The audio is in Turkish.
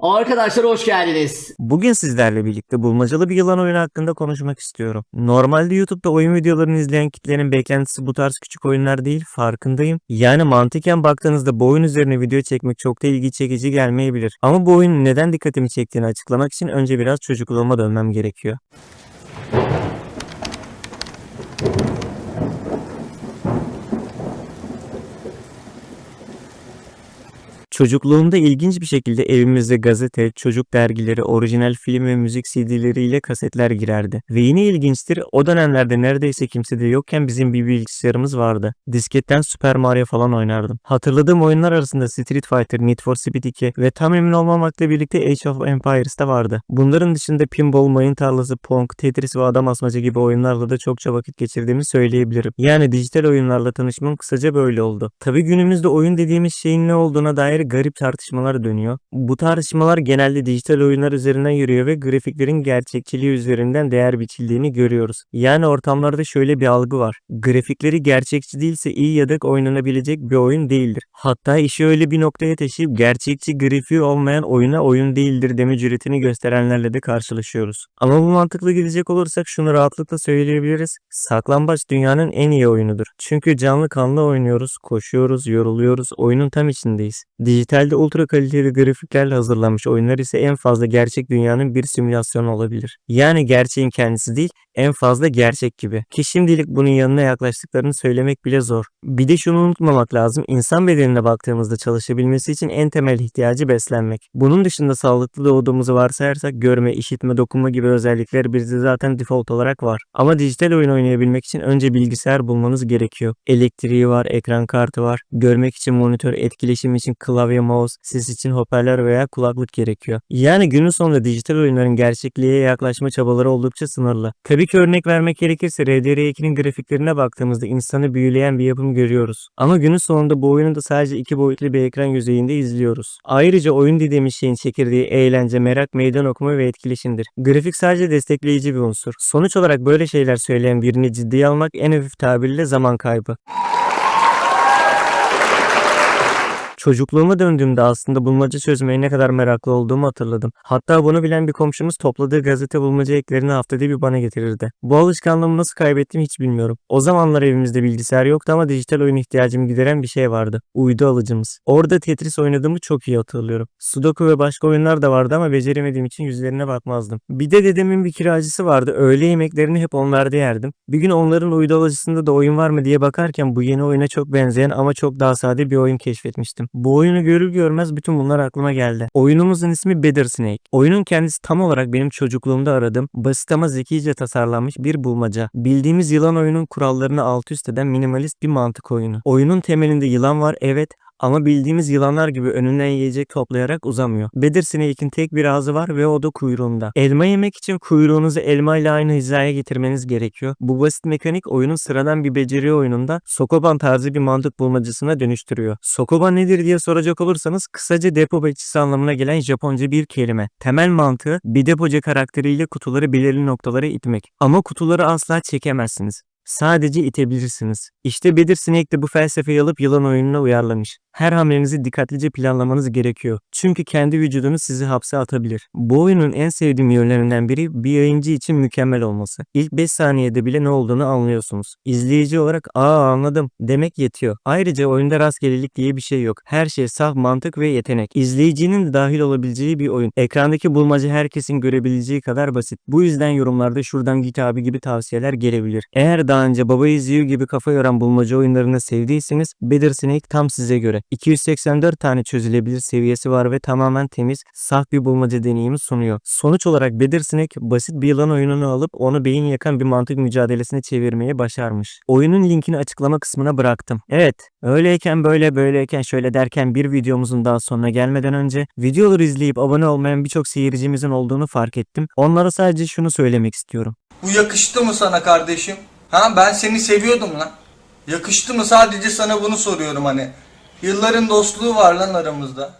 Arkadaşlar hoş geldiniz. Bugün sizlerle birlikte bulmacalı bir yılan oyunu hakkında konuşmak istiyorum. Normalde YouTube'da oyun videolarını izleyen kitlerin beklentisi bu tarz küçük oyunlar değil farkındayım. Yani mantıken baktığınızda bu oyun üzerine video çekmek çok da ilgi çekici gelmeyebilir. Ama bu oyunun neden dikkatimi çektiğini açıklamak için önce biraz çocukluğuma dönmem gerekiyor. Çocukluğumda ilginç bir şekilde evimizde gazete, çocuk dergileri, orijinal film ve müzik CD'leriyle kasetler girerdi. Ve yine ilginçtir o dönemlerde neredeyse kimse de yokken bizim bir bilgisayarımız vardı. Disketten Super Mario falan oynardım. Hatırladığım oyunlar arasında Street Fighter, Need for Speed 2 ve tam emin olmamakla birlikte Age of Empires da vardı. Bunların dışında Pinball, Mayın Tarlası, Pong, Tetris ve Adam Asmaca gibi oyunlarla da çokça vakit geçirdiğimi söyleyebilirim. Yani dijital oyunlarla tanışmam kısaca böyle oldu. Tabi günümüzde oyun dediğimiz şeyin ne olduğuna dair garip tartışmalar dönüyor. Bu tartışmalar genelde dijital oyunlar üzerinden yürüyor ve grafiklerin gerçekçiliği üzerinden değer biçildiğini görüyoruz. Yani ortamlarda şöyle bir algı var. Grafikleri gerçekçi değilse iyi ya da oynanabilecek bir oyun değildir. Hatta işi öyle bir noktaya taşıyıp gerçekçi grafiği olmayan oyuna oyun değildir deme cüretini gösterenlerle de karşılaşıyoruz. Ama bu mantıklı gidecek olursak şunu rahatlıkla söyleyebiliriz. Saklambaç dünyanın en iyi oyunudur. Çünkü canlı kanlı oynuyoruz, koşuyoruz, yoruluyoruz, oyunun tam içindeyiz. Dijitalde ultra kaliteli grafiklerle hazırlanmış oyunlar ise en fazla gerçek dünyanın bir simülasyonu olabilir. Yani gerçeğin kendisi değil, en fazla gerçek gibi. Ki şimdilik bunun yanına yaklaştıklarını söylemek bile zor. Bir de şunu unutmamak lazım. İnsan bedenine baktığımızda çalışabilmesi için en temel ihtiyacı beslenmek. Bunun dışında sağlıklı doğduğumuzu varsayarsak görme, işitme, dokunma gibi özellikler bizde zaten default olarak var. Ama dijital oyun oynayabilmek için önce bilgisayar bulmanız gerekiyor. Elektriği var, ekran kartı var, görmek için monitör, etkileşim için klavye, mouse, ses için hoparlör veya kulaklık gerekiyor. Yani günün sonunda dijital oyunların gerçekliğe yaklaşma çabaları oldukça sınırlı. Tabii ki örnek vermek gerekirse RDR2'nin grafiklerine baktığımızda insanı büyüleyen bir yapım görüyoruz. Ama günün sonunda bu oyunu da sadece iki boyutlu bir ekran yüzeyinde izliyoruz. Ayrıca oyun dediğimiz şeyin çekirdeği eğlence, merak, meydan okuma ve etkileşimdir. Grafik sadece destekleyici bir unsur. Sonuç olarak böyle şeyler söyleyen birini ciddiye almak en hafif tabirle zaman kaybı. Çocukluğuma döndüğümde aslında bulmaca çözmeye ne kadar meraklı olduğumu hatırladım. Hatta bunu bilen bir komşumuz topladığı gazete bulmaca eklerini haftada bir bana getirirdi. Bu alışkanlığımı nasıl kaybettim hiç bilmiyorum. O zamanlar evimizde bilgisayar yoktu ama dijital oyun ihtiyacımı gideren bir şey vardı. Uydu alıcımız. Orada Tetris oynadığımı çok iyi hatırlıyorum. Sudoku ve başka oyunlar da vardı ama beceremediğim için yüzlerine bakmazdım. Bir de dedemin bir kiracısı vardı. Öğle yemeklerini hep onlarda yerdim. Bir gün onların uydu alıcısında da oyun var mı diye bakarken bu yeni oyuna çok benzeyen ama çok daha sade bir oyun keşfetmiştim. Bu oyunu görür görmez bütün bunlar aklıma geldi. Oyunumuzun ismi Better Snake. Oyunun kendisi tam olarak benim çocukluğumda aradığım basit ama zekice tasarlanmış bir bulmaca. Bildiğimiz yılan oyunun kurallarını alt üst eden minimalist bir mantık oyunu. Oyunun temelinde yılan var evet ama bildiğimiz yılanlar gibi önünden yiyecek toplayarak uzamıyor. Bedir Snake'in tek bir ağzı var ve o da kuyruğunda. Elma yemek için kuyruğunuzu elma ile aynı hizaya getirmeniz gerekiyor. Bu basit mekanik oyunun sıradan bir beceri oyununda Sokoban tarzı bir mantık bulmacasına dönüştürüyor. Sokoban nedir diye soracak olursanız kısaca depo bekçisi anlamına gelen Japonca bir kelime. Temel mantığı bir depocu karakteriyle kutuları belirli noktalara itmek. Ama kutuları asla çekemezsiniz. Sadece itebilirsiniz. İşte Bedir Snake de bu felsefeyi alıp yılan oyununa uyarlamış. Her hamlenizi dikkatlice planlamanız gerekiyor. Çünkü kendi vücudunuz sizi hapse atabilir. Bu oyunun en sevdiğim yönlerinden biri bir yayıncı için mükemmel olması. İlk 5 saniyede bile ne olduğunu anlıyorsunuz. İzleyici olarak aa anladım demek yetiyor. Ayrıca oyunda rastgelelik diye bir şey yok. Her şey saf mantık ve yetenek. İzleyicinin de dahil olabileceği bir oyun. Ekrandaki bulmaca herkesin görebileceği kadar basit. Bu yüzden yorumlarda şuradan git abi gibi tavsiyeler gelebilir. Eğer daha önce Baba izliyor gibi kafa yoran bulmaca oyunlarını sevdiyseniz Better Snake tam size göre. 284 tane çözülebilir seviyesi var ve tamamen temiz, saf bir bulmaca deneyimi sunuyor. Sonuç olarak Better Snake basit bir yılan oyununu alıp onu beyin yakan bir mantık mücadelesine çevirmeyi başarmış. Oyunun linkini açıklama kısmına bıraktım. Evet, öyleyken böyle böyleyken şöyle derken bir videomuzun daha sonuna gelmeden önce videoları izleyip abone olmayan birçok seyircimizin olduğunu fark ettim. Onlara sadece şunu söylemek istiyorum. Bu yakıştı mı sana kardeşim? Ha ben seni seviyordum lan. Yakıştı mı sadece sana bunu soruyorum hani. Yılların dostluğu var lan aramızda.